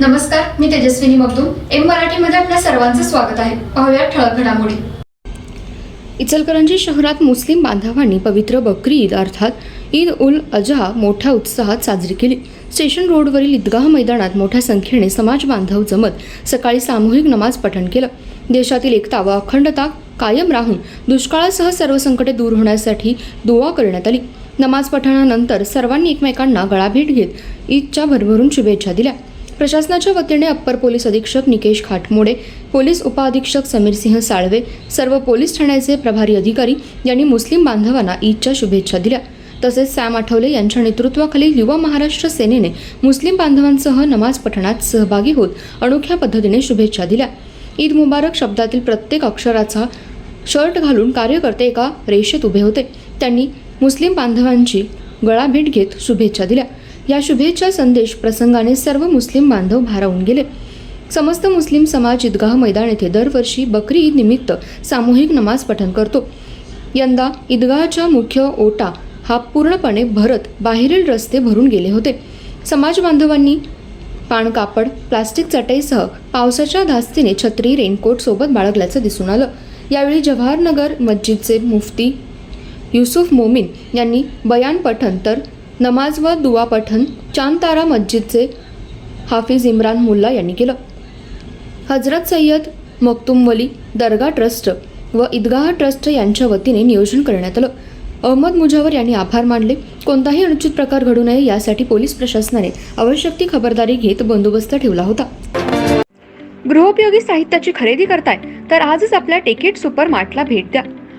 नमस्कार मी तेजस्विनी मगदूम. एम मराठीमध्ये आपल्या सर्वांचं स्वागत आहे. पाहूया ठळक घडामोडी. इचलकरंजी शहरात मुस्लिम बांधवांनी पवित्र बकरी ईद अर्थात ईद उल अजहा मोठ्या उत्साहात साजरी केली. स्टेशन रोडवरील ईदगाह मैदानात मोठ्या संख्येने समाज बांधव जमत सकाळी सामूहिक नमाज पठण केलं. देशातील एकता व अखंडता कायम राहून दुष्काळासह सर्व संकटे दूर होण्यासाठी दुवा करण्यात आली. नमाज पठणानंतर सर्वांनी एकमेकांना गळाभेट घेत ईदच्या भरभरून शुभेच्छा दिल्या. प्रशासनाच्या वतीने अप्पर पोलीस अधीक्षक निकेश खाटमोडे पोलीस उपअधीक्षक समीरसिंह साळवे सर्व पोलीस ठाण्याचे प्रभारी अधिकारी यांनी मुस्लिम बांधवांना ईदच्या शुभेच्छा दिल्या. तसेच सॅम आठवले यांच्या नेतृत्वाखाली युवा महाराष्ट्र सेनेने मुस्लिम बांधवांसह नमाज पठणात सहभागी होत अनोख्या पद्धतीने शुभेच्छा दिल्या. ईद मुबारक शब्दातील प्रत्येक अक्षराचा शर्ट घालून कार्यकर्ते एका रेषेत उभे होते. त्यांनी मुस्लिम बांधवांची गळाभेट घेत शुभेच्छा दिल्या. या शुभेच्छा संदेश प्रसंगाने सर्व मुस्लिम बांधव भारावून गेले. समस्त मुस्लिम समाज ईदगाह मैदान येथे दरवर्षी बकरी ईद निमित्त सामूहिक नमाज पठण करतो. यंदा ईदगाहच्या मुख्य ओटा हा पूर्णपणे भरत बाहेरील रस्ते भरून गेले होते. समाज बांधवांनी पान कापड प्लास्टिक चटईसह पावसाच्या धास्तीने छत्री रेनकोट सोबत बाळगल्याचं दिसून आलं. यावेळी जवाहरनगर मस्जिदचे मुफ्ती युसुफ मोमीन यांनी बयान पठण तर नमाज व दुआ पठण चांदतारा मस्जिदचे हाफिज इम्रान मुल्ला यांनी केलं. हजरत सय्यद मक्तुम वली दर्गा ट्रस्ट व ईदगाह ट्रस्ट यांच्या वतीने नियोजन करण्यात आलं. अहमद मुजावर यांनी आभार मानले. कोणताही अनुचित प्रकार घडू नये यासाठी पोलीस प्रशासनाने आवश्यक ती खबरदारी घेत बंदोबस्त ठेवला होता. गृहोपयोगी साहित्याची खरेदी करताय तर आजच आपल्या टिकेट सुपर मार्टला भेट द्या.